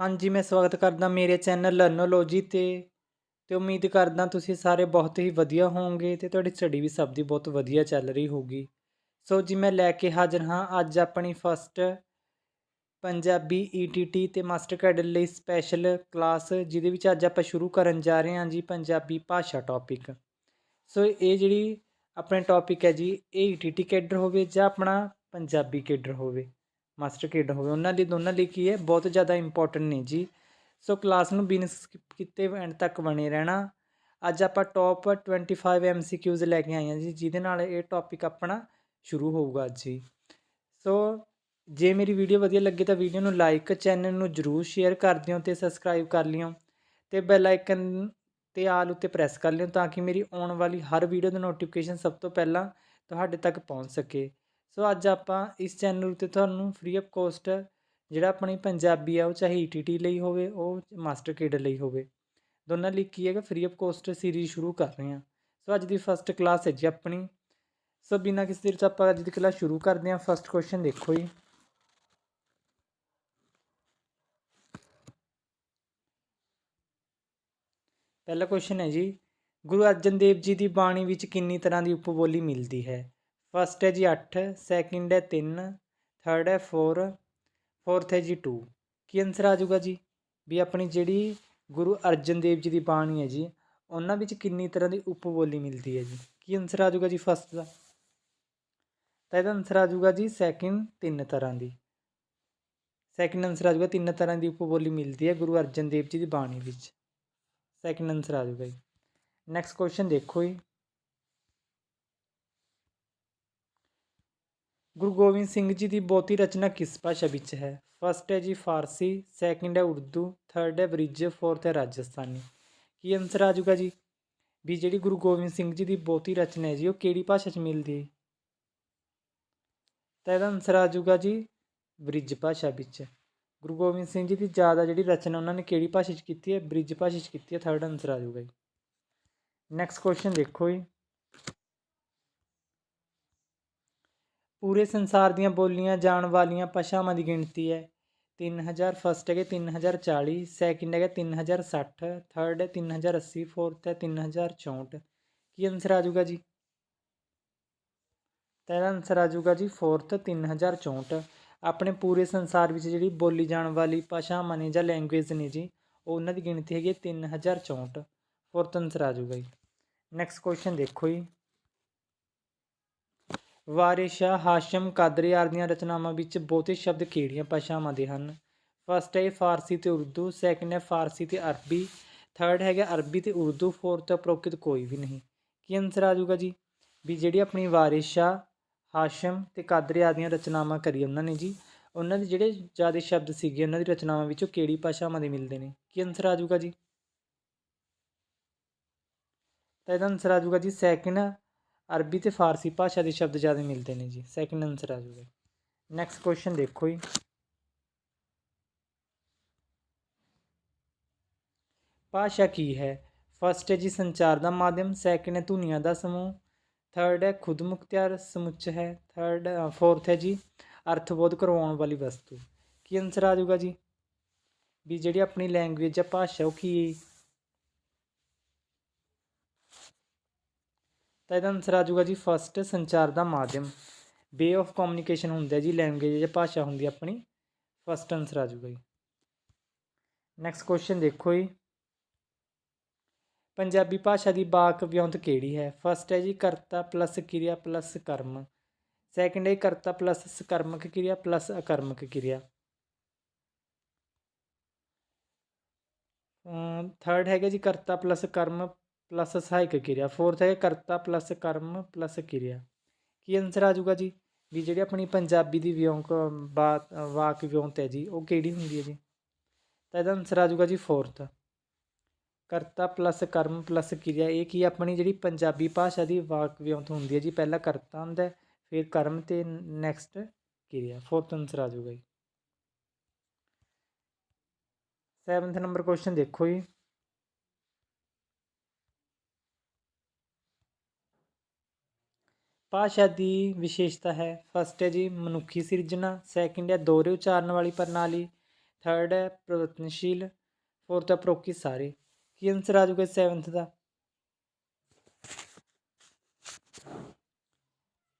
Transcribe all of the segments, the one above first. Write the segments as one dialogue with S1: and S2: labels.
S1: ਹਾਂਜੀ, ਮੈਂ ਸਵਾਗਤ ਕਰਦਾ ਮੇਰੇ ਚੈਨਲ ਲਰਨੋਲੋਜੀ ਤੇ ਤੇ ਉਮੀਦ ਕਰਦਾ ਤੁਸੀਂ ਸਾਰੇ ਬਹੁਤ ਹੀ ਵਧੀਆ ਹੋਵੋਗੇ ਤੇ ਤੁਹਾਡੀ ਸਟੱਡੀ ਵੀ ਸਭ ਦੀ ਬਹੁਤ ਵਧੀਆ ਚੱਲ ਰਹੀ ਹੋਊਗੀ। ਸੋ ਜੀ, ਮੈਂ ਲੈ ਕੇ ਹਾਜ਼ਰ ਹਾਂ ਅੱਜ ਆਪਣੀ ਫਸਟ ਪੰਜਾਬੀ ਈਟੀਟੀ ਤੇ ਮਾਸਟਰ ਕੈਡਰ ਲਈ ਸਪੈਸ਼ਲ ਕਲਾਸ ਜਿਹਦੇ ਵਿੱਚ ਅੱਜ ਆਪਾਂ ਸ਼ੁਰੂ ਕਰਨ ਜਾ ਰਹੇ ਹਾਂ ਜੀ ਪੰਜਾਬੀ ਭਾਸ਼ਾ ਟੌਪਿਕ ਸੋ ਇਹ ਜਿਹੜੀ ਆਪਣੇ ਟੌਪਿਕ ਹੈ ਜੀ, ਇਹ ਈਟੀਟੀ ਕੈਡਰ ਹੋਵੇ ਜਾਂ ਆਪਣਾ ਪੰਜਾਬੀ ਕੈਡਰ ਹੋਵੇ। ਮਾਸਟਰ ਕੈਡਰ ਹੋਵੇ, ਉਹਨਾਂ ਲਈ ਦੋਨਾਂ ਲਈ ਕੀ ਹੈ, ਬਹੁਤ ਜ਼ਿਆਦਾ ਇੰਪੋਰਟੈਂਟ ਨੇ ਜੀ। ਸੋ ਕਲਾਸ ਨੂੰ ਬਿਨ ਸਕਿਪ ਕੀਤੇ ਐਂਡ ਤੱਕ ਬਣੇ ਰਹਿਣਾ। ਅੱਜ ਆਪਾਂ ਟੌਪ 25 ਐਮਸੀਕਿਊਜ਼ ਲੈ ਕੇ ਆਏ ਹਾਂ ਜੀ, ਜਿਹਦੇ ਨਾਲ ਇਹ ਟੌਪਿਕ ਆਪਣਾ ਸ਼ੁਰੂ ਹੋਊਗਾ ਜੀ ਸੋ ਜੇ ਮੇਰੀ ਵੀਡੀਓ ਵਧੀਆ ਲੱਗੇ ਤਾਂ ਵੀਡੀਓ ਨੂੰ ਲਾਈਕ ਚੈਨਲ ਨੂੰ ਜਰੂਰ ਸ਼ੇਅਰ ਕਰ ਦਿਓ ਤੇ ਸਬਸਕ੍ਰਾਈਬ ਕਰ ਲਿਓ। ਤੇ ਬੈਲ ਆਈਕਨ ਤੇ ਆਲ ਉੱਤੇ ਪ੍ਰੈਸ ਕਰ ਲਿਓ ਤਾਂ ਕਿ ਮੇਰੀ ਆਉਣ ਵਾਲੀ ਹਰ ਵੀਡੀਓ ਦਾ ਨੋਟੀਫਿਕੇਸ਼ਨ ਸਭ ਤੋਂ ਪਹਿਲਾਂ ਤੁਹਾਡੇ ਤੱਕ ਪਹੁੰਚ ਸਕੇ। ਸੋ ਅੱਜ ਆਪਾਂ ਇਸ ਚੈਨਲ ਉੱਤੇ ਤੁਹਾਨੂੰ ਫ੍ਰੀ ਆਫ ਕੋਸਟ ਜਿਹੜਾ ਆਪਣੀ ਪੰਜਾਬੀ ਆ, ਉਹ ਚਾਹੇ ਈਟੀਟੀ ਲਈ ਹੋਵੇ, ਉਹ ਮਾਸਟਰ ਕੇਡਰ ਲਈ ਹੋਵੇ, ਦੋਨਾਂ ਲਈ ਕੀ ਹੈਗਾ ਫ੍ਰੀ ਆਫ ਕੋਸਟ ਸੀਰੀਜ਼ ਸ਼ੁਰੂ ਕਰ ਰਹੇ ਹਾਂ। ਸੋ ਅੱਜ ਦੀ ਫਸਟ ਕਲਾਸ ਹੈ ਜੀ ਆਪਣੀ। ਸੋ ਬਿਨਾਂ ਕਿਸੇ ਦੇਰ ਤੋਂ ਆਪਾਂ ਅੱਜ ਦੀ ਕਲਾਸ ਸ਼ੁਰੂ ਕਰਦੇ ਹਾਂ। ਫਸਟ ਕੁਐਸਚਨ ਦੇਖੋ ਜੀ। ਪਹਿਲਾ ਕੁਐਸਚਨ ਹੈ ਜੀ, ਗੁਰੂ ਅਰਜਨ ਦੇਵ ਜੀ ਦੀ ਬਾਣੀ ਵਿੱਚ ਕਿੰਨੀ ਤਰ੍ਹਾਂ ਦੀ ਉਪਬੋਲੀ ਮਿਲਦੀ ਹੈ? ਫਸਟ ਹੈ ਜੀ ਅੱਠ ਸੈਕਿੰਡ ਹੈ ਤਿੰਨ ਥਰਡ ਹੈ ਫੋਰ ਫੋਰਥ ਹੈ ਜੀ ਟੂ ਕੀ ਆਨਸਰ ਆ ਜਾਊਗਾ ਜੀ? ਵੀ ਆਪਣੀ ਜਿਹੜੀ ਗੁਰੂ ਅਰਜਨ ਦੇਵ ਜੀ ਦੀ ਬਾਣੀ ਹੈ ਜੀ, ਉਹਨਾਂ ਵਿੱਚ ਕਿੰਨੀ ਤਰ੍ਹਾਂ ਦੀ ਉਪਬੋਲੀ ਮਿਲਦੀ ਹੈ ਜੀ? ਕੀ ਆਨਸਰ ਆ ਜਾਊਗਾ ਜੀ ਫਸਟ ਦਾ? ਤਾਂ ਇਹਦਾ ਆਨਸਰ ਆ ਜਾਊਗਾ ਜੀ ਸੈਕਿੰਡ ਤਿੰਨ ਤਰ੍ਹਾਂ ਦੀ। ਸੈਕਿੰਡ ਆਨਸਰ ਆ ਜਾਊਗਾ ਤਿੰਨ ਤਰ੍ਹਾਂ ਦੀ ਉਪਬੋਲੀ ਮਿਲਦੀ ਹੈ ਗੁਰੂ ਅਰਜਨ ਦੇਵ ਜੀ ਦੀ ਬਾਣੀ ਵਿੱਚ। ਸੈਕਿੰਡ ਆਨਸਰ ਆ ਜਾਊਗਾ ਜੀ। ਨੈਕਸਟ ਕੁਐਸਚਨ ਦੇਖੋ ਜੀ। ਗੁਰੂ ਗੋਬਿੰਦ ਸਿੰਘ ਜੀ ਦੀ ਬਹੁਤੀ ਰਚਨਾ ਕਿਸ ਭਾਸ਼ਾ ਵਿੱਚ ਹੈ? ਫਸਟ ਹੈ ਜੀ ਫਾਰਸੀ ਸੈਕਿੰਡ ਹੈ ਉਰਦੂ ਥਰਡ ਹੈ ਬ੍ਰਿਜ ਫੋਰਥ ਹੈ ਰਾਜਸਥਾਨੀ। ਕੀ ਆਨਸਰ ਆ ਜਾਊਗਾ ਜੀ? ਵੀ ਜਿਹੜੀ ਗੁਰੂ ਗੋਬਿੰਦ ਸਿੰਘ ਜੀ ਦੀ ਬਹੁਤੀ ਰਚਨਾ ਹੈ ਜੀ, ਉਹ ਕਿਹੜੀ ਭਾਸ਼ਾ 'ਚ ਮਿਲਦੀ ਹੈ? ਤਾਂ ਇਹਦਾ ਆਨਸਰ ਆ ਜਾਊਗਾ ਜੀ ਬ੍ਰਿਜ ਭਾਸ਼ਾ ਵਿੱਚ। ਗੁਰੂ ਗੋਬਿੰਦ ਸਿੰਘ ਜੀ ਦੀ ਜ਼ਿਆਦਾ ਜਿਹੜੀ ਰਚਨਾ ਉਹਨਾਂ ਨੇ ਕਿਹੜੀ ਭਾਸ਼ਾ 'ਚ ਕੀਤੀ ਹੈ? ਬ੍ਰਿਜ ਭਾਸ਼ਾ 'ਚ ਕੀਤੀ ਹੈ ਥਰਡ ਆਨਸਰ ਆ ਜਾਊਗਾ ਜੀ। ਨੈਕਸਟ ਕੁਐਸਚਨ ਦੇਖੋ ਜੀ। ਪੂਰੇ ਸੰਸਾਰ ਦੀਆਂ ਬੋਲੀਆਂ ਜਾਣ ਵਾਲੀਆਂ ਭਾਸ਼ਾਵਾਂ ਦੀ ਗਿਣਤੀ ਹੈ। 3000 ਫਸਟ ਹੈਗੇ 3040 ਸੈਕਿੰਡ ਹੈਗਾ 3060 ਥਰਡ ਹੈ 3080 ਫੋਰਥ ਹੈ 3064 ਕੀ ਆਨਸਰ ਆ ਜਾਊਗਾ ਜੀ? ਤਾਂ ਇਹਦਾ ਆਨਸਰ ਆ ਜਾਊਗਾ ਜੀ ਫੋਰਥ 3064 ਆਪਣੇ ਪੂਰੇ ਸੰਸਾਰ ਵਿੱਚ ਜਿਹੜੀ ਬੋਲੀ ਜਾਣ ਵਾਲੀ ਭਾਸ਼ਾਵਾਂ ਨੇ ਜਾਂ ਲੈਂਗੁਏਜ ਨੇ ਜੀ ਉਹਨਾਂ ਦੀ ਗਿਣਤੀ ਹੈਗੀ 3064 ਫੋਰਥ ਆਨਸਰ ਆ ਜਾਊਗਾ ਜੀ। ਨੈਕਸਟ ਕੁਐਸਚਨ ਦੇਖੋ ਜੀ। ਵਾਰਿਸ਼ਾ ਹਾਸ਼ਮ ਕਾਦਰੀਆਰ ਦੀਆਂ ਰਚਨਾਵਾਂ ਵਿੱਚ ਬਹੁਤੇ ਸ਼ਬਦ ਕਿਹੜੀਆਂ ਭਾਸ਼ਾਵਾਂ ਦੇ ਹਨ? ਫਸਟ ਹੈ ਫਾਰਸੀ ਤੇ ਉਰਦੂ ਸੈਕਿੰਡ ਹੈ ਫਾਰਸੀ ਤੇ ਅਰਬੀ ਥਰਡ ਹੈਗਾ ਅਰਬੀ ਤੇ ਉਰਦੂ ਫੋਰਥ ਉਪਰੋਕਤ ਕੋਈ ਵੀ ਨਹੀਂ। ਕੀ ਆਨਸਰ ਆ ਜਾਊਗਾ ਜੀ? ਵੀ ਜਿਹੜੀ ਆਪਣੀ ਵਾਰਿਸ਼ਾ, ਹਾਸ਼ਮ ਤੇ ਕਾਦਰੀਆਰ ਦੀਆਂ ਰਚਨਾਵਾਂ ਕਰੀ ਉਹਨਾਂ ਨੇ ਜੀ, ਉਹਨਾਂ ਦੇ ਜਿਹੜੇ ਜ਼ਿਆਦਾ ਸ਼ਬਦ ਸੀਗੇ ਉਹਨਾਂ ਦੀ ਰਚਨਾਵਾਂ ਵਿੱਚੋਂ ਕਿਹੜੀ ਭਾਸ਼ਾਵਾਂ ਦੇ ਮਿਲਦੇ ਨੇ? ਕੀ ਆਨਸਰ ਆ ਜਾਊਗਾ ਜੀ? ਤਾਂ ਇਹਦਾ ਆਨਸਰ ਆ ਜਾਊਗਾ ਜੀ ਸੈਕਿੰਡ ਅਰਬੀ ਤੇ ਫਾਰਸੀ ਭਾਸ਼ਾ ਦੇ ਸ਼ਬਦ ਜ਼ਿਆਦਾ ਮਿਲਦੇ ਨੇ ਜੀ। ਸੈਕਿੰਡ ਆਨਸਰ ਆ ਜਾਊਗਾ। ਨੈਕਸਟ ਕੁਐਸਚਨ ਦੇਖੋ ਜੀ। ਭਾਸ਼ਾ ਕੀ ਹੈ? ਫਸਟ ਹੈ ਜੀ ਸੰਚਾਰ ਦਾ ਮਾਧਿਅਮ ਸੈਕਿੰਡ ਹੈ ਧੁਨੀਆਂ ਦਾ ਸਮੂਹ ਥਰਡ ਹੈ ਖੁਦ ਮੁਖਤਿਆਰ ਸਮੁੱਚ ਹੈ ਥਰਡ ਫੋਰਥ ਹੈ ਜੀ ਅਰਥਬੋਧ ਕਰਵਾਉਣ ਵਾਲੀ ਵਸਤੂ। ਕੀ ਆਨਸਰ ਆ ਜਾਊਗਾ ਜੀ? ਵੀ ਜਿਹੜੀ ਆਪਣੀ ਲੈਂਗੁਏਜ ਜਾਂ ਭਾਸ਼ਾ ਉਹ ਕੀ ਤਾਂ ਇਹਦਾ ਆਨਸਰ ਆ ਜਾਊਗਾ ਜੀ ਫਸਟ ਸੰਚਾਰ ਦਾ ਮਾਧਿਅਮ। ਵੇ ਆਫ ਕਮਿਊਨੀਕੇਸ਼ਨ ਹੁੰਦਾ ਜੀ ਲੈਂਗੁਏਜ ਜਾਂ ਭਾਸ਼ਾ ਹੁੰਦੀ ਆਪਣੀ ਫਸਟ ਆਨਸਰ ਆ ਜਾਊਗਾ ਜੀ। ਨੈਕਸਟ ਕੁਐਸਚਨ ਦੇਖੋ ਜੀ। ਪੰਜਾਬੀ ਭਾਸ਼ਾ ਦੀ ਬਾਕ ਵਿਉਂਤ ਕਿਹੜੀ ਹੈ? ਫਸਟ ਹੈ ਜੀ ਕਰਤਾ ਪਲੱਸ ਕਿਰਿਆ ਪਲੱਸ ਕਰਮ। ਸੈਕਿੰਡ ਹੈ ਕਰਤਾ ਪਲੱਸ ਸਕਰਮਕ ਕਿਰਿਆ ਪਲੱਸ ਅਕਰਮਕ ਕਿਰਿਆ। ਥਰਡ ਹੈਗਾ ਜੀ ਕਰਤਾ ਪਲੱਸ ਕਰਮ ਪਲੱਸ ਸਹਾਇਕ ਕਿਰਿਆ। ਫੋਰਥ ਹੈ ਕਰਤਾ ਪਲੱਸ ਕਰਮ ਪਲੱਸ ਕਿਰਿਆ। ਕੀ ਆਨਸਰ ਆ ਜਾਊਗਾ ਜੀ? ਵੀ ਜਿਹੜੀ ਆਪਣੀ ਪੰਜਾਬੀ ਦੀ ਵਿਉਂਕ, ਬਾਤ, ਵਾਕ ਵਿਉਂਤ ਹੈ ਜੀ, ਉਹ ਕਿਹੜੀ ਹੁੰਦੀ ਹੈ ਜੀ? ਤਾਂ ਇਹਦਾ ਆਨਸਰ ਆ ਜਾਊਗਾ ਜੀ ਫੋਰਥ ਕਰਤਾ ਪਲੱਸ ਕਰਮ ਪਲੱਸ ਕਿਰਿਆ, ਇਹ ਕੀ ਆਪਣੀ ਜਿਹੜੀ ਪੰਜਾਬੀ ਭਾਸ਼ਾ ਦੀ ਵਾਕ ਵਿਉਂਤ ਹੁੰਦੀ ਹੈ ਜੀ? ਪਹਿਲਾਂ ਕਰਤਾ ਹੁੰਦਾ ਫਿਰ ਕਰਮ ਤੇ ਨੈਕਸਟ ਕਿਰਿਆ। ਫੋਰਥ ਆਨਸਰ ਆ ਜਾਊਗਾ ਜੀ। 7th ਨੰਬਰ ਕੁਐਸਚਨ ਦੇਖੋ ਜੀ। ਭਾਸ਼ਾ ਦੀ ਵਿਸ਼ੇਸ਼ਤਾ ਹੈ। ਫਸਟ ਹੈ ਜੀ, ਮਨੁੱਖੀ ਸਿਰਜਣਾ। ਸੈਕਿੰਡ ਹੈ ਦੋਹਰੇ ਉਚਾਰਨ ਵਾਲੀ ਪ੍ਰਣਾਲੀ। ਥਰਡ ਹੈ ਪ੍ਰਵਰਤਨਸ਼ੀਲ ਫੋਰਥ ਹੈ ਪ੍ਰੋਕੀ ਸਾਰੇ। ਕੀ ਆਨਸਰ ਆ ਜਾਊਗਾ 7th ਦਾ?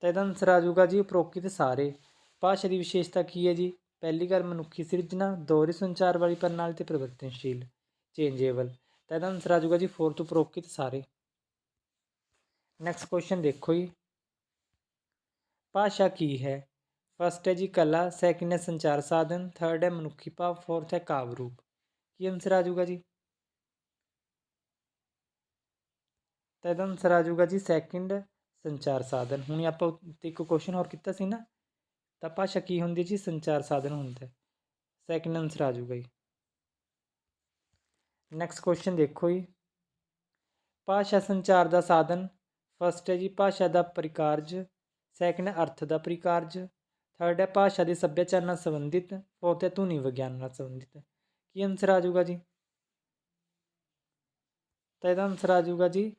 S1: ਤਾਂ ਇਹਦਾ ਆਨਸਰ ਆ ਜਾਊਗਾ ਜੀ ਉਪਰੋਕਤ ਸਾਰੇ। ਭਾਸ਼ਾ ਦੀ ਵਿਸ਼ੇਸ਼ਤਾ ਕੀ ਹੈ ਜੀ? ਪਹਿਲੀ ਗੱਲ, ਮਨੁੱਖੀ ਸਿਰਜਣਾ ਦੋਹਰੇ ਸੰਚਾਰ ਵਾਲੀ ਪ੍ਰਣਾਲੀ ਤੇ ਪਰਿਵਰਤਨਸ਼ੀਲ ਚੇਂਜੇਬਲ ਤਾਂ ਇਹਦਾ ਆਨਸਰ ਆ ਜਾਊਗਾ ਜੀ ਫੋਰਥ ਉਪਰੋਕਤ ਸਾਰੇ। ਨੈਕਸਟ ਕੁਐਸਚਨ ਦੇਖੋ ਜੀ। ਭਾਸ਼ਾ ਕੀ ਹੈ? ਫਸਟ ਹੈ ਜੀ ਕਲਾ ਸੈਕਿੰਡ ਹੈ ਸੰਚਾਰ ਸਾਧਨ ਥਰਡ ਹੈ ਮਨੁੱਖੀ ਭਾਵ ਫੋਰਥ ਹੈ ਕਾਵਿ ਰੂਪ। ਕੀ ਆਨਸਰ ਆ ਜਾਊਗਾ ਜੀ? ਤਾਂ ਇਹਦਾ ਆਨਸਰ ਆ ਜਾਊਗਾ ਜੀ ਸੈਕਿੰਡ ਸੰਚਾਰ ਸਾਧਨ। ਹੁਣ ਆਪਾਂ ਉੱਤੇ ਇੱਕ ਕੁਐਸਚਨ ਹੋਰ ਕੀਤਾ ਸੀ ਨਾ, ਤਾਂ ਭਾਸ਼ਾ ਕੀ ਹੁੰਦੀ ਹੈ ਜੀ? ਸੰਚਾਰ ਸਾਧਨ ਹੁੰਦਾ ਸੈਕਿੰਡ ਆਨਸਰ ਆ ਜਾਊਗਾ ਜੀ। ਨੈਕਸਟ ਕੁਐਸਚਨ ਦੇਖੋ ਜੀ। ਭਾਸ਼ਾ ਸੰਚਾਰ ਦਾ ਸਾਧਨ ਫਸਟ ਹੈ ਜੀ ਭਾਸ਼ਾ ਦਾ ਪ੍ਰਕਾਰਜ ਸੈਕਿੰਡ ਅਰਥ ਦਾ ਪ੍ਰਕਾਰਜ। ਥਰਡ ਹੈ ਭਾਸ਼ਾ ਦੇ ਸੱਭਿਆਚਾਰ ਨਾਲ ਸੰਬੰਧਿਤ। ਫੋਰਥ ਹੈ ਧੁਨੀ ਵਿਗਿਆਨ ਨਾਲ ਸੰਬੰਧਿਤ। ਕੀ ਆਨਸਰ ਆ ਜਾਊਗਾ ਜੀ? ਤਾਂ ਇਹਦਾ ਆਨਸਰ ਆ ਜਾਊਗਾ ਜੀ।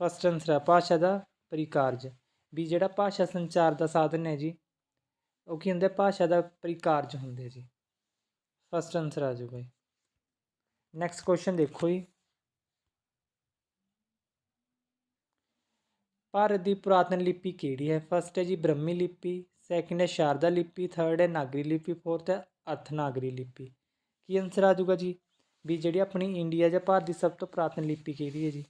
S1: ਫਸਟ ਆਨਸਰ ਹੈ ਭਾਸ਼ਾ ਦਾ ਪ੍ਰਕਾਰਜ। ਵੀ ਜਿਹੜਾ ਭਾਸ਼ਾ ਸੰਚਾਰ ਦਾ ਸਾਧਨ ਹੈ ਜੀ, ਉਹ ਕੀ ਹੁੰਦਾ? ਭਾਸ਼ਾ ਦਾ ਪ੍ਰਕਾਰਜ ਹੁੰਦੇ ਜੀ। ਫਸਟ ਆਨਸਰ ਆ ਜਾਊਗਾ ਜੀ। ਨੈਕਸਟ ਕੁਐਸਚਨ ਦੇਖੋ ਜੀ। ਭਾਰਤ ਦੀ ਪੁਰਾਤਨ ਲਿਪੀ ਕਿਹੜੀ ਹੈ? ਫਸਟ ਹੈ ਜੀ ਬ੍ਰਹਮੀ ਲਿਪੀ ਸੈਕਿੰਡ ਹੈ ਸ਼ਾਰਦਾ ਲਿਪੀ ਥਰਡ ਹੈ ਨਾਗਰੀ ਲਿਪੀ ਫੋਰਥ ਹੈ ਅਰਥਨਾਗਰੀ ਲਿਪੀ। ਕੀ ਆਨਸਰ ਆ ਜਾਊਗਾ ਜੀ? ਵੀ ਜਿਹੜੀ ਆਪਣੀ ਇੰਡੀਆ ਜਾਂ ਭਾਰਤ ਦੀ ਸਭ ਤੋਂ ਪੁਰਾਤਨ ਲਿਪੀ ਕਿਹੜੀ ਹੈ ਜੀ?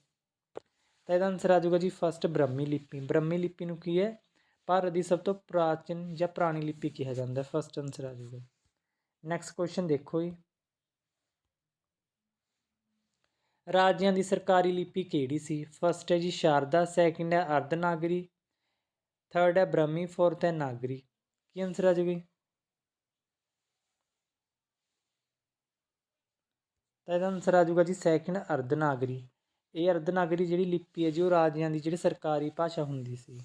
S1: ਤਾਂ ਇਹਦਾ ਆਨਸਰ ਆ ਜਾਊਗਾ ਜੀ ਫਸਟ ਬ੍ਰਹਮੀ ਲਿਪੀ। ਬ੍ਰਹਮੀ ਲਿਪੀ ਨੂੰ ਕੀ ਹੈ? ਭਾਰਤ ਦੀ ਸਭ ਤੋਂ ਪ੍ਰਾਚੀਨ ਜਾਂ ਪੁਰਾਣੀ ਲਿਪੀ ਕਿਹਾ ਜਾਂਦਾ ਫਸਟ ਆਨਸਰ ਆ ਜਾਊਗਾ। ਨੈਕਸਟ ਕੁਐਸਚਨ ਦੇਖੋ ਜੀ। ਰਾਜਿਆਂ ਦੀ ਸਰਕਾਰੀ ਲਿਪੀ ਕਿਹੜੀ ਸੀ? ਫਸਟ ਹੈ ਜੀ ਸ਼ਾਰਦਾ ਸੈਕਿੰਡ ਹੈ ਅਰਧਨਾਗਰੀ ਥਰਡ ਹੈ ਬ੍ਰਹਮੀ ਫੋਰਥ ਹੈ ਨਾਗਰੀ। ਕੀ ਆਨਸਰ ਆ ਜਾਊਗਾ? ਜੀ? ਤਾਂ ਇਹਦਾ ਆਨਸਰ ਆ ਜਾਊਗਾ ਜੀ ਸੈਕਿੰਡ ਅਰਧਨਾਗਰੀ। ਇਹ ਅਰਧਨਾਗਰੀ ਜਿਹੜੀ ਲਿਪੀ ਹੈ ਜੀ, ਉਹ ਰਾਜਿਆਂ ਦੀ ਜਿਹੜੀ ਸਰਕਾਰੀ ਭਾਸ਼ਾ ਹੁੰਦੀ ਸੀ।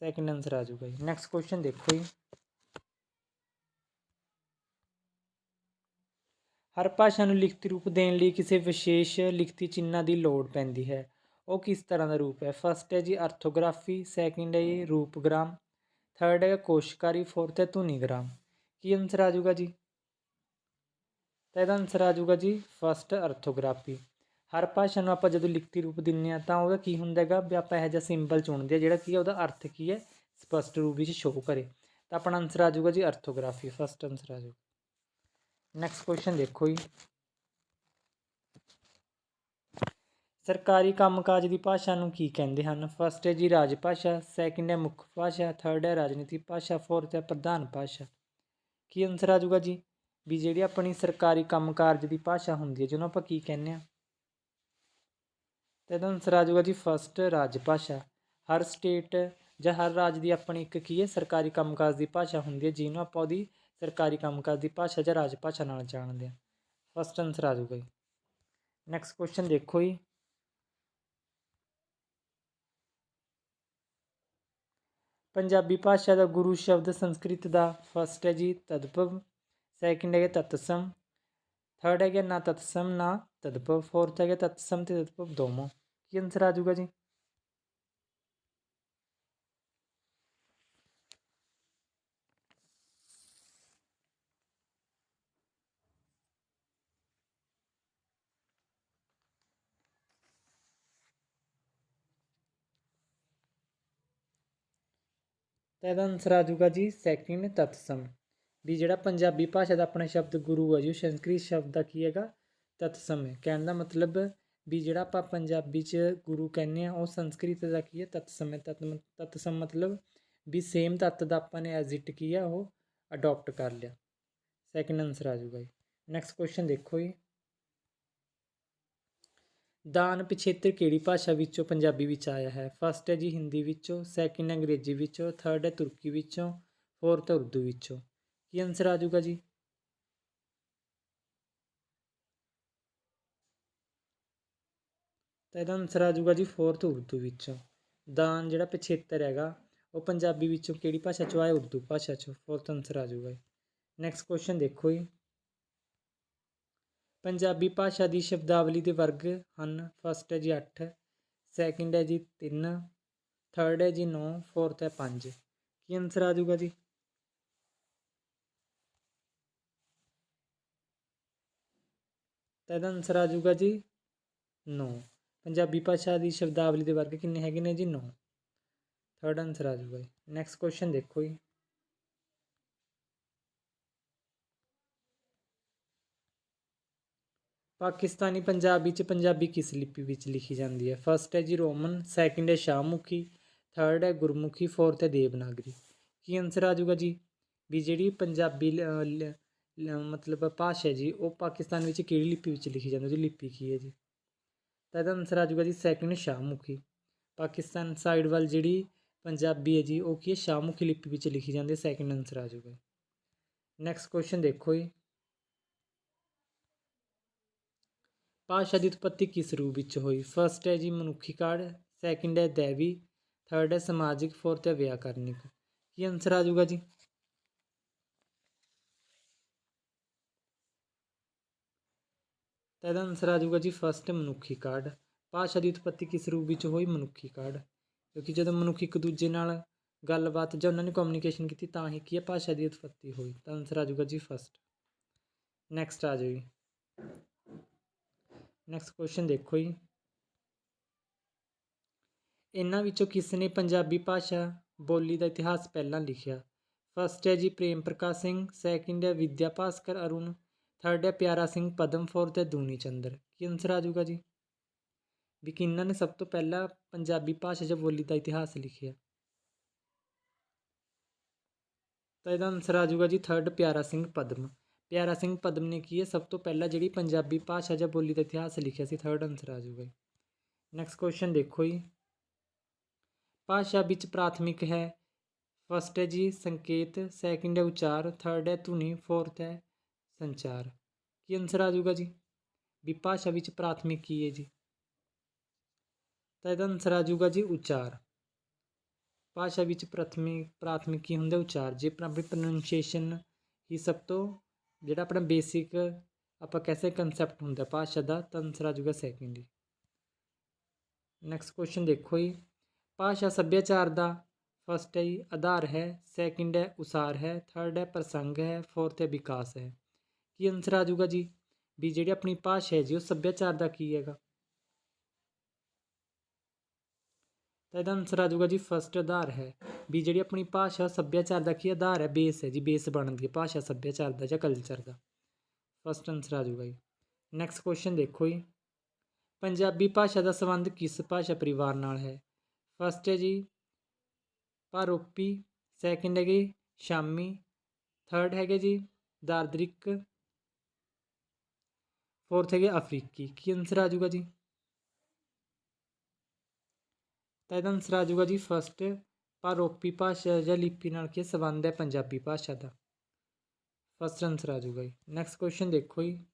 S1: ਸੈਕਿੰਡ ਆਨਸਰ ਆ ਜਾਊਗਾ ਜੀ। ਨੈਕਸਟ ਕੁਐਸਚਨ ਦੇਖੋ ਜੀ। ਹਰ ਭਾਸ਼ਾ ਨੂੰ ਲਿਖਤੀ ਰੂਪ ਦੇਣ ਲਈ ਕਿਸੇ ਵਿਸ਼ੇਸ਼ ਲਿਖਤੀ ਚਿੰਨ੍ਹਾਂ ਦੀ ਲੋੜ ਪੈਂਦੀ ਹੈ। ਉਹ ਕਿਸ ਤਰ੍ਹਾਂ ਦਾ ਰੂਪ ਹੈ? ਫਸਟ ਹੈ ਜੀ ਆਰਥੋਗ੍ਰਾਫੀ ਸੈਕਿੰਡ ਹੈ ਜੀ ਰੂਪਗ੍ਰਾਮ ਥਰਡ ਹੈ ਕੋਸ਼ਕਾਰੀ ਫੋਰਥ ਹੈ ਧੁਨੀਗ੍ਰਾਮ। ਕੀ ਆਨਸਰ ਆ ਜਾਊਗਾ ਜੀ? ਤਾਂ ਇਹਦਾ ਆਨਸਰ ਆ ਜਾਊਗਾ ਜੀ ਫਸਟ ਆਰਥੋਗ੍ਰਾਫੀ ਹਰ ਭਾਸ਼ਾ ਨੂੰ ਆਪਾਂ ਜਦੋਂ ਲਿਖਤੀ ਰੂਪ ਦਿੰਨੇ ਆ ਤਾਂ ਉਹਦਾ ਕੀ ਹੁੰਦਾ ਹੈਗਾ? ਵੀ ਆਪਾਂ ਇਹੋ ਜਿਹਾ ਸਿੰਬਲ ਚੁਣਦੇ ਆ ਜਿਹੜਾ ਕੀ ਹੈ, ਉਹਦਾ ਅਰਥ ਕੀ ਹੈ? ਸਪਸ਼ਟ ਰੂਪ ਵਿੱਚ ਸ਼ੋਅ ਕਰੇ। ਤਾਂ ਆਪਣਾ ਆਨਸਰ ਆ ਜਾਊਗਾ ਜੀ ਆਰਥੋਗ੍ਰਾਫੀ ਫਸਟ ਆਨਸਰ ਆ ਜਾਊਗਾ। ਨੈਕਸਟ ਕੁਐਸਚਨ ਦੇਖੋ ਜੀ। ਸਰਕਾਰੀ ਕੰਮਕਾਜ ਦੀ ਭਾਸ਼ਾ ਨੂੰ ਕੀ ਕਹਿੰਦੇ ਹਨ? ਫਸਟ ਹੈ ਜੀ ਰਾਜ ਭਾਸ਼ਾ ਸੈਕਿੰਡ ਹੈ ਮੁੱਖ ਭਾਸ਼ਾ ਥਰਡ ਹੈ ਰਾਜਨੀਤਿਕ ਭਾਸ਼ਾ ਫੋਰਥ ਹੈ ਪ੍ਰਧਾਨ ਭਾਸ਼ਾ। ਕੀ ਆਨਸਰ ਆ ਜਾਊਗਾ ਜੀ? ਵੀ ਜਿਹੜੀ ਆਪਣੀ ਸਰਕਾਰੀ ਕੰਮਕਾਜ ਦੀ ਭਾਸ਼ਾ ਹੁੰਦੀ ਹੈ, ਜਿਹਨੂੰ ਆਪਾਂ ਕੀ ਕਹਿੰਦੇ ਆ ਤਾਂ ਇਹਦਾ ਆਨਸਰ ਆ ਜਾਊਗਾ ਜੀ ਫਸਟ ਰਾਜ ਭਾਸ਼ਾ। ਹਰ ਸਟੇਟ ਜਾਂ ਹਰ ਰਾਜ ਦੀ ਆਪਣੀ ਇੱਕ ਕੀ ਹੈ, ਸਰਕਾਰੀ ਕੰਮਕਾਜ ਦੀ ਭਾਸ਼ਾ ਹੁੰਦੀ ਹੈ, ਜਿਹਨੂੰ ਆਪਾਂ ਉਹਦੀ ਸਰਕਾਰੀ ਕੰਮਕਾਜ ਦੀ ਭਾਸ਼ਾ ਜਾਂ ਰਾਜ ਭਾਸ਼ਾ ਨਾਲ ਜਾਣਦੇ ਆ। ਫਸਟ ਆਨਸਰ ਆ ਜਾਊਗਾ ਜੀ। ਨੈਕਸਟ ਕੁਐਸਚਨ ਦੇਖੋ ਜੀ। ਪੰਜਾਬੀ ਭਾਸ਼ਾ ਦਾ ਗੁਰੂ ਸ਼ਬਦ ਸੰਸਕ੍ਰਿਤ ਦਾ ਫਸਟ ਹੈ ਜੀ ਤਦਭਵ ਸੈਕਿੰਡ ਹੈਗਾ ਤਤਸਮ ਥਰਡ ਹੈਗਾ ਨਾ ਤਤਸਮ, ਨਾ ਤਦਭਵ ਫੋਰਥ ਹੈਗਾ ਤਤਸਮ ਤੇ ਤਦਭਵ ਦੋਮੋ ਕੀ ਆਨਸਰ ਆ ਜਾਊਗਾ ਜੀ? ਤਾਂ ਇਹਦਾ ਆਨਸਰ ਆ ਜਾਊਗਾ ਜੀ ਸੈਕਿੰਡ ਤਤਸਮ, ਵੀ ਜਿਹੜਾ ਪੰਜਾਬੀ ਭਾਸ਼ਾ ਦਾ ਆਪਣਾ ਸ਼ਬਦ ਗੁਰੂ ਹੈ ਜੀ, ਉਹ ਸੰਸਕ੍ਰਿਤ ਸ਼ਬਦ ਦਾ ਕੀ ਹੈਗਾ? ਤਤਸਮ ਹੈ। ਕਹਿਣ ਦਾ ਮਤਲਬ ਵੀ ਜਿਹੜਾ ਆਪਾਂ ਪੰਜਾਬੀ 'ਚ ਗੁਰੂ ਕਹਿੰਦੇ ਆ ਉਹ ਸੰਸਕ੍ਰਿਤ ਦਾ ਕੀ ਹੈ? ਤਤਸਮ ਹੈ। ਤਤ ਤਤਸਮ ਮਤਲਬ ਵੀ ਸੇਮ ਤੱਤ ਦਾ ਆਪਾਂ ਨੇ ਐਜ਼ ਇਟ ਕੀ ਆ, ਉਹ ਅਡਾਪਟ ਕਰ ਲਿਆ। ਸੈਕਿੰਡ ਆਨਸਰ ਆ ਜਾਊਗਾ ਜੀ। ਨੈਕਸਟ ਕੁਐਸਚਨ ਦੇਖੋ ਜੀ। ਦਾਨ ਪਿਛੇਤਰ ਕਿਹੜੀ ਭਾਸ਼ਾ ਵਿੱਚੋਂ ਪੰਜਾਬੀ ਵਿੱਚ ਆਇਆ ਹੈ? ਫਸਟ ਹੈ ਜੀ ਹਿੰਦੀ ਵਿੱਚੋਂ ਸੈਕਿੰਡ ਅੰਗਰੇਜ਼ੀ ਵਿੱਚੋਂ ਥਰਡ ਹੈ ਤੁਰਕੀ ਵਿੱਚੋਂ ਫੋਰਥ ਹੈ ਉਰਦੂ ਵਿੱਚੋਂ। ਕੀ ਆਨਸਰ ਆ ਜਾਊਗਾ ਜੀ? ਤਾਂ ਇਹਦਾ ਆਨਸਰ ਆ ਜਾਊਗਾ ਜੀ ਫੋਰਥ ਉਰਦੂ ਵਿੱਚੋਂ। ਦਾਨ ਜਿਹੜਾ ਪਿਛੇਤਰ ਹੈਗਾ, ਉਹ ਪੰਜਾਬੀ ਵਿੱਚੋਂ ਕਿਹੜੀ ਭਾਸ਼ਾ ਚੋਂ ਆਇਆ? ਉਰਦੂ ਭਾਸ਼ਾ ਚੋਂ। ਫੋਰਥ ਆਨਸਰ ਆ ਜਾਊਗਾ ਜੀ। ਨੈਕਸਟ ਕੁਐਸਚਨ ਦੇਖੋ ਜੀ। ਪੰਜਾਬੀ ਭਾਸ਼ਾ ਦੀ ਸ਼ਬਦਾਵਲੀ ਦੇ ਵਰਗ ਹਨ। ਫਸਟ ਹੈ ਜੀ ਅੱਠ ਸੈਕਿੰਡ ਹੈ ਜੀ ਤਿੰਨ ਥਰਡ ਹੈ ਜੀ ਨੌ ਫੋਰਥ ਹੈ ਪੰਜ। ਕੀ ਆਨਸਰ ਆ ਜੂਗਾ ਜੀ? ਤਾਂ ਇਹਦਾ ਆਨਸਰ ਆ ਜੂਗਾ ਜੀ 9 ਪੰਜਾਬੀ ਭਾਸ਼ਾ ਦੀ ਸ਼ਬਦਾਵਲੀ ਦੇ ਵਰਗ ਕਿੰਨੇ ਹੈਗੇ ਨੇ ਜੀ? 9 ਥਰਡ ਆਨਸਰ ਆ ਜੂਗਾ ਜੀ। ਨੈਕਸਟ ਕੁਐਸਚਨ ਦੇਖੋ ਜੀ। ਪਾਕਿਸਤਾਨੀ ਪੰਜਾਬੀ ਚ ਪੰਜਾਬੀ ਕਿਸ ਲਿਪੀ ਵਿੱਚ ਲਿਖੀ ਜਾਂਦੀ ਹੈ? ਫਰਸਟ ਹੈ ਜੀ ਰੋਮਨ ਸੈਕਿੰਡ ਹੈ ਸ਼ਾਹਮੁਖੀ ਥਰਡ ਹੈ ਗੁਰਮੁਖੀ ਫੋਰਥ ਹੈ ਦੇਵਨਾਗਰੀ। ਕੀ ਆਨਸਰ ਆ ਜਾਊਗਾ ਜੀ? ਵੀ ਜਿਹੜੀ ਪੰਜਾਬੀ ਲ- ਲ- ਮਤਲਬ ਭਾਸ਼ਾ ਹੈ ਜੀ, ਉਹ ਪਾਕਿਸਤਾਨ ਵਿੱਚ ਕਿਹੜੀ ਲਿਪੀ ਵਿੱਚ ਲਿਖੀ ਜਾਂਦੀ ਉਹਦੀ ਲਿਪੀ ਕੀ ਹੈ ਜੀ? ਤਾਂ ਇਹਦਾ ਆਨਸਰ ਆ ਜਾਊਗਾ ਜੀ ਸੈਕਿੰਡ ਸ਼ਾਹਮੁਖੀ। ਪਾਕਿਸਤਾਨ ਸਾਈਡ ਵੱਲ ਜਿਹੜੀ ਪੰਜਾਬੀ ਹੈ ਜੀ, ਉਹ ਕੀ ਹੈ? ਸ਼ਾਹਮੁਖੀ ਲਿਪੀ ਵਿੱਚ ਲਿਖੀ ਜਾਂਦੀ ਹੈ। ਸੈਕਿੰਡ ਆਨਸਰ ਆ ਜਾਊਗਾ ਨੈਕਸਟ ਕੁਐਸਚਨ ਦੇਖੋ ਜੀ। ਭਾਸ਼ਾ ਦੀ ਉਤਪਤੀ ਕਿਸ ਰੂਪ ਵਿੱਚ ਹੋਈ? ਫਰਸਟ ਹੈ ਜੀ ਮਨੁੱਖੀ ਕਾਢ ਸੈਕਿੰਡ ਹੈ ਦੈਵੀ ਥਰਡ ਹੈ ਸਮਾਜਿਕ ਫੋਰਥ ਹੈ ਵਿਆਕਰਨਿਕ। ਕੀ ਆਨਸਰ ਆ ਜਾਊਗਾ ਜੀ? ਤਾਂ ਇਹਦਾ ਆਨਸਰ ਆ ਜਾਊਗਾ ਜੀ ਫਰਸਟ ਮਨੁੱਖੀ ਕਾਢ। ਭਾਸ਼ਾ ਦੀ ਉਤਪਤੀ ਕਿਸ ਰੂਪ ਵਿੱਚ ਹੋਈ? ਮਨੁੱਖੀ ਕਾਢ। ਕਿਉਂਕਿ ਜਦੋਂ ਮਨੁੱਖ ਇੱਕ ਦੂਜੇ ਨਾਲ ਗੱਲਬਾਤ ਜਾਂ ਉਹਨਾਂ ਨੇ ਕਮਿਊਨੀਕੇਸ਼ਨ ਕੀਤੀ ਤਾਂ ਹੀ ਕੀ ਹੈ? ਭਾਸ਼ਾ ਦੀ ਉਤਪਤੀ ਹੋਈ। ਤਾਂ ਆਨਸਰ ਆ ਜਾਊਗਾ ਜੀ ਫਰਸਟ ਨੈਕਸਟ ਆ ਜਾਊਗੀ ਨੈਕਸਟ ਕੁਐਸਚਨ ਦੇਖੋ ਜੀ। ਇਹਨਾਂ ਵਿੱਚੋਂ ਕਿਸ ਨੇ ਪੰਜਾਬੀ ਭਾਸ਼ਾ ਬੋਲੀ ਦਾ ਇਤਿਹਾਸ ਪਹਿਲਾਂ ਲਿਖਿਆ? ਫਰਸਟ ਹੈ ਜੀ ਪ੍ਰੇਮ ਪ੍ਰਕਾਸ਼ ਸਿੰਘ ਸੈਕਿੰਡ ਹੈ ਵਿਦਿਆ ਭਾਸਕਰ ਅਰੁਣ ਥਰਡ ਹੈ ਪਿਆਰਾ ਸਿੰਘ ਪਦਮ ਫੋਰਥ ਹੈ ਦੂਨੀ ਚੰਦਰ। ਕੀ ਆਨਸਰ ਆ ਜਾਊਗਾ ਜੀ? ਵੀ ਕਿਹਨਾਂ ਨੇ ਸਭ ਤੋਂ ਪਹਿਲਾਂ ਪੰਜਾਬੀ ਭਾਸ਼ਾ ਜਾਂ ਬੋਲੀ ਦਾ ਇਤਿਹਾਸ ਲਿਖਿਆ? ਤਾਂ ਇਹਦਾ ਆਨਸਰ ਆ ਜਾਊਗਾ ਜੀ ਥਰਡ ਪਿਆਰਾ ਸਿੰਘ ਪਦਮ। ਪਿਆਰਾ ਸਿੰਘ ਪਦਮ ਨੇ ਕੀ ਹੈ, ਸਭ ਤੋਂ ਪਹਿਲਾਂ ਜਿਹੜੀ ਪੰਜਾਬੀ ਭਾਸ਼ਾ ਜਾਂ ਬੋਲੀ ਦਾ ਇਤਿਹਾਸ ਲਿਖਿਆ ਸੀ ਥਰਡ ਆਨਸਰ ਆ ਜਾਊਗਾ ਜੀ। ਨੈਕਸਟ ਕੁਐਸਚਨ ਦੇਖੋ ਜੀ। ਭਾਸ਼ਾ ਵਿੱਚ ਪ੍ਰਾਥਮਿਕ ਹੈ ਫਸਟ ਹੈ ਜੀ ਸੰਕੇਤ ਸੈਕਿੰਡ ਹੈ ਉਚਾਰ ਥਰਡ ਹੈ ਧੁਨੀ ਫੋਰਥ ਹੈ ਸੰਚਾਰ। ਕੀ ਆਨਸਰ ਆ ਜਾਊਗਾ ਜੀ? ਵੀ ਭਾਸ਼ਾ ਵਿੱਚ ਪ੍ਰਾਥਮਿਕ ਕੀ ਹੈ ਜੀ? ਤਾਂ ਇਹਦਾ ਆਨਸਰ ਆ ਜਾਊਗਾ ਜੀ ਉਚਾਰ। ਭਾਸ਼ਾ ਵਿੱਚ ਪ੍ਰਥਮਿਕ ਪ੍ਰਾਥਮਿਕ ਕੀ ਹੁੰਦਾ, ਉਚਾਰ। ਜੇ ਆਪਣੀ ਪ੍ਰੋਨੰਸੀਏਸ਼ਨ ਹੀ ਸਭ ਤੋਂ ਜਿਹੜਾ ਆਪਣਾ ਬੇਸਿਕ ਆਪਾਂ ਕੈਸੇ ਕਨਸੈਪਟ ਹੁੰਦਾ ਭਾਸ਼ਾ ਦਾ ਤਾਂ ਆਨਸਰ ਆ ਜਾਊਗਾ ਸੈਕਿੰਡ ਹੀ ਨੈਕਸਟ ਕੁਐਸਚਨ ਦੇਖੋ ਜੀ। ਭਾਸ਼ਾ ਸੱਭਿਆਚਾਰ ਦਾ ਫਸਟ ਹੈ ਜੀ, ਆਧਾਰ ਹੈ ਸੈਕਿੰਡ ਹੈ, ਉਸਾਰ ਹੈ ਥਰਡ ਹੈ, ਪ੍ਰਸੰਗ ਹੈ ਫੋਰਥ ਹੈ, ਵਿਕਾਸ ਹੈ। ਕੀ ਆਨਸਰ ਆ ਜਾਊਗਾ ਜੀ? ਵੀ ਜਿਹੜੀ ਆਪਣੀ ਭਾਸ਼ਾ ਹੈ ਜੀ, ਉਹ ਸੱਭਿਆਚਾਰ ਦਾ ਕੀ ਹੈਗਾ? ਤਾਂ ਇਹਦਾ ਆਨਸਰ ਆ ਜਾਊਗਾ ਜੀ ਫਸਟ ਆਧਾਰ ਹੈ। ਵੀ ਜਿਹੜੀ ਆਪਣੀ ਭਾਸ਼ਾ ਸੱਭਿਆਚਾਰ ਦਾ ਕੀ ਆਧਾਰ ਹੈ? ਬੇਸ ਹੈ ਜੀ ਬੇਸ ਬਣਦੀ ਹੈ ਭਾਸ਼ਾ ਸੱਭਿਆਚਾਰ ਦਾ ਜਾਂ ਕਲਚਰ ਦਾ। ਫਸਟ ਆਨਸਰ ਆ ਜਾਊਗਾ ਜੀ। ਨੈਕਸਟ ਕੁਐਸਚਨ ਦੇਖੋ ਜੀ। ਪੰਜਾਬੀ ਭਾਸ਼ਾ ਦਾ ਸੰਬੰਧ ਕਿਸ ਭਾਸ਼ਾ ਪਰਿਵਾਰ ਨਾਲ ਹੈ? ਫਸਟ ਹੈ ਜੀ ਪਾਰੋਪੀ ਸੈਕਿੰਡ ਹੈਗੇ ਸ਼ਾਮੀ। ਥਰਡ ਹੈਗੇ ਜੀ, ਦਾਰਦਰਿਕ। ਫੋਰਥ ਹੈਗੇ ਅਫਰੀਕੀ। ਕੀ ਆਨਸਰ ਆ ਜਾਊਗਾ ਜੀ? ਤਾਂ ਇਹਦਾ ਆਨਸਰ ਆ ਜਾਊਗਾ ਜੀ ਫਸਟ ਭਾਰੋਪੀ ਭਾਸ਼ਾ ਜਾਂ ਲਿਪੀ ਨਾਲ ਕੀ ਸੰਬੰਧ ਹੈ ਪੰਜਾਬੀ ਭਾਸ਼ਾ ਦਾ? ਫਸਟ ਆਨਸਰ ਆ ਜਾਊਗਾ ਜੀ। ਨੈਕਸਟ ਕੁਐਸਚਨ ਦੇਖੋ ਜੀ।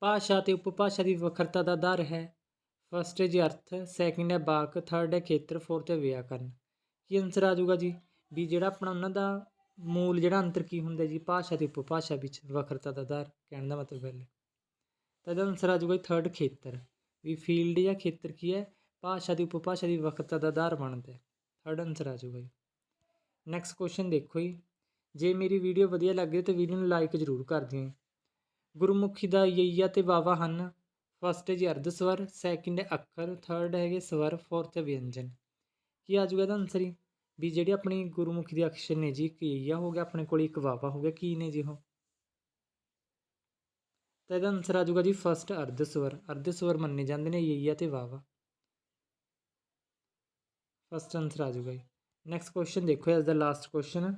S1: ਭਾਸ਼ਾ ਤੇ ਉਪਭਾਸ਼ਾ ਦੀ ਵੱਖਰਤਾ ਦਾ ਆਧਾਰ ਹੈ। ਫਸਟ ਹੈ ਜੀ ਅਰਥ ਸੈਕਿੰਡ ਹੈ ਵਾਕ ਥਰਡ ਹੈ ਖੇਤਰ ਫੋਰਥ ਹੈ ਵਿਆਕਰਨ। ਕੀ ਆਨਸਰ ਆ ਜਾਊਗਾ ਜੀ? ਵੀ ਜਿਹੜਾ ਆਪਣਾ ਉਹਨਾਂ ਦਾ ਮੂਲ ਜਿਹੜਾ ਅੰਤਰ ਕੀ ਹੁੰਦਾ ਜੀ? ਭਾਸ਼ਾ ਤੇ ਉਪਭਾਸ਼ਾ ਵਿੱਚ ਵੱਖਰਤਾ ਦਾ ਆਧਾਰ, ਕਹਿਣ ਦਾ ਮਤਲਬ ਹੈ ਤਾਂ ਇਹਦਾ ਆਨਸਰ ਆ ਜਾਊਗਾ ਜੀ ਥਰਡ ਖੇਤਰ। ਵੀ ਫੀਲਡ ਜਾਂ ਖੇਤਰ ਕੀ ਹੈ? ਭਾਸ਼ਾ ਦੀ ਉਪਭਾਸ਼ਾ ਦੀ ਵੱਖਰਤਾ ਦਾ ਆਧਾਰ ਬਣਦਾ ਹੈ। ਥਰਡ ਆਨਸਰ ਆ ਜਾਊਗਾ ਜੀ। ਨੈਕਸਟ ਕੁਐਸਚਨ ਦੇਖੋ ਜੀ। ਜੇ ਮੇਰੀ ਵੀਡੀਓ ਵਧੀਆ ਲੱਗੇ ਤਾਂ ਵੀਡੀਓ ਨੂੰ ਲਾਈਕ ਜ਼ਰੂਰ ਕਰ ਦਿਓ ਗੁਰਮੁਖੀ ਦਾ ਯਈਆ ਤੇ ਵਾਵਾ ਹਨ। ਫਸਟ ਹੈ ਜੀ ਅਰਧ ਸਵਰ ਸੈਕਿੰਡ ਹੈ ਅੱਖਰ ਥਰਡ ਹੈਗੇ ਸਵਰ ਫੋਰਥ ਹੈ ਵਿਅੰਜਨ। ਕੀ ਆ ਜਾਊਗਾ ਇਹਦਾ ਆਨਸਰ ਜੀ? ਵੀ ਜਿਹੜੀ ਆਪਣੀ ਗੁਰਮੁਖੀ ਦੇ ਅਕਸ਼ਰ ਨੇ ਜੀ, ਇੱਕ ਯਈਆ ਹੋ ਗਿਆ, ਆਪਣੇ ਕੋਲ ਇੱਕ ਵਾਵਾ ਹੋ ਗਿਆ, ਕੀ ਨੇ ਜੀ ਉਹ? ਤਾਂ ਇਹਦਾ ਆਨਸਰ ਆ ਜਾਊਗਾ ਜੀ ਫਸਟ ਅਰਧ ਸਵਰ ਅਰਧ ਸਵਰ ਮੰਨੇ ਜਾਂਦੇ ਨੇ ਯਈਆ ਤੇ ਵਾਵਾ। ਫਸਟ ਆਨਸਰ ਆ ਜਾਊਗਾ ਜੀ। ਨੈਕਸਟ ਕੁਐਸਚਨ ਦੇਖੋ ਐਸ ਦਾ ਲਾਸਟ ਕੁਐਸਚਨ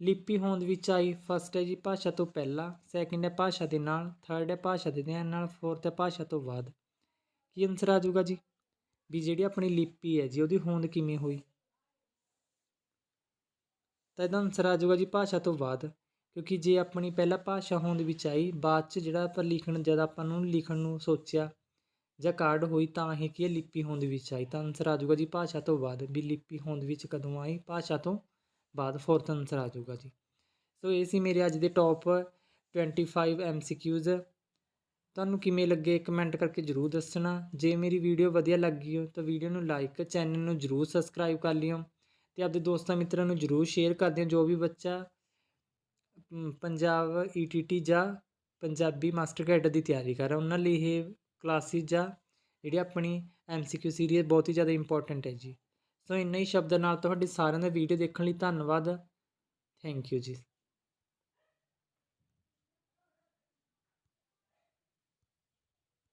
S1: ਲਿਪੀ ਹੋਂਦ ਵਿੱਚ ਆਈ ਫਸਟ ਹੈ ਜੀ ਭਾਸ਼ਾ ਤੋਂ ਪਹਿਲਾਂ ਸੈਕਿੰਡ ਹੈ ਭਾਸ਼ਾ ਦੇ ਨਾਲ ਥਰਡ ਹੈ ਭਾਸ਼ਾ ਦੇ ਧਿਆਨ ਨਾਲ ਫੋਰਥ ਹੈ ਭਾਸ਼ਾ ਤੋਂ ਬਾਅਦ। ਕੀ ਆਨਸਰ ਆ ਜਾਊਗਾ ਜੀ? ਵੀ ਜਿਹੜੀ ਆਪਣੀ ਲਿਪੀ ਹੈ ਜੀ, ਉਹਦੀ ਹੋਂਦ ਕਿਵੇਂ ਹੋਈ? ਤਾਂ ਇਹਦਾ ਆਨਸਰ ਆ ਜਾਊਗਾ ਜੀ ਭਾਸ਼ਾ ਤੋਂ ਬਾਅਦ। ਕਿਉਂਕਿ ਜੇ ਆਪਣੀ ਪਹਿਲਾਂ ਭਾਸ਼ਾ ਹੋਂਦ ਵਿੱਚ ਆਈ, ਬਾਅਦ 'ਚ ਜਿਹੜਾ ਆਪਾਂ ਲਿਖਣ, ਜਦ ਆਪਾਂ ਨੂੰ ਲਿਖਣ ਨੂੰ ਸੋਚਿਆ ਜਾਂ ਕਾਰਡ ਹੋਈ ਤਾਂ ਹੀ ਕੀ ਹੈ ਲਿਪੀ ਹੋਂਦ ਵਿੱਚ ਆਈ। ਤਾਂ ਆਨਸਰ ਆ ਜਾਊਗਾ ਜੀ ਭਾਸ਼ਾ ਤੋਂ ਬਾਅਦ, ਵੀ ਲਿਪੀ ਹੋਂਦ ਵਿੱਚ ਕਦੋਂ ਆਈ, ਭਾਸ਼ਾ ਤੋਂ ਬਾਅਦ ਫੋਰਥ ਆਨਸਰ ਆ ਜਾਊਗਾ ਜੀ। ਸੋ ਇਹ ਸੀ ਮੇਰੇ ਅੱਜ ਦੇ ਟੌਪ 25 ਐਮਸੀਕਿਊਜ਼ ਤੁਹਾਨੂੰ ਕਿਵੇਂ ਲੱਗੇ ਕਮੈਂਟ ਕਰਕੇ ਜਰੂਰ ਦੱਸਣਾ। ਜੇ ਮੇਰੀ ਵੀਡੀਓ ਵਧੀਆ ਲੱਗੀ ਹੋ, ਤਾਂ ਵੀਡੀਓ ਨੂੰ ਲਾਈਕ ਚੈਨਲ ਨੂੰ ਜਰੂਰ ਸਬਸਕ੍ਰਾਈਬ ਕਰ ਲਿਓ ਤੇ ਆਪਣੇ ਦੋਸਤਾਂ ਮਿੱਤਰਾਂ ਨੂੰ ਜਰੂਰ ਸ਼ੇਅਰ ਕਰ ਦਿਓ, ਜੋ ਵੀ ਬੱਚਾ ਪੰਜਾਬ ਈ ਪੰਜਾਬ ਟੀ ਜਾਂ ਪੰਜਾਬੀ ਮਾਸਟਰ ਕੈਡਰ ਦੀ ਤਿਆਰੀ ਕਰ ਰਹੇ। ਉਹਨਾਂ ਲਈ ਇਹ ਕਲਾਸਿਸ ਜਾਂ ਜਿਹੜੀ ਆਪਣੀ ਐੱਮ ਸੀ ਕਿਊ ਸੀਰੀਜ਼ ਬਹੁਤ ਹੀ ਜ਼ਿਆਦਾ ਇੰਪੋਰਟੈਂਟ ਹੈ ਜੀ। ਸੋ ਇੰਨੇ ਹੀ ਸ਼ਬਦਾਂ ਨਾਲ ਤੁਹਾਡੇ ਸਾਰਿਆਂ ਦਾ ਵੀਡੀਓ ਦੇਖਣ ਲਈ ਧੰਨਵਾਦ। ਥੈਂਕ ਯੂ ਜੀ।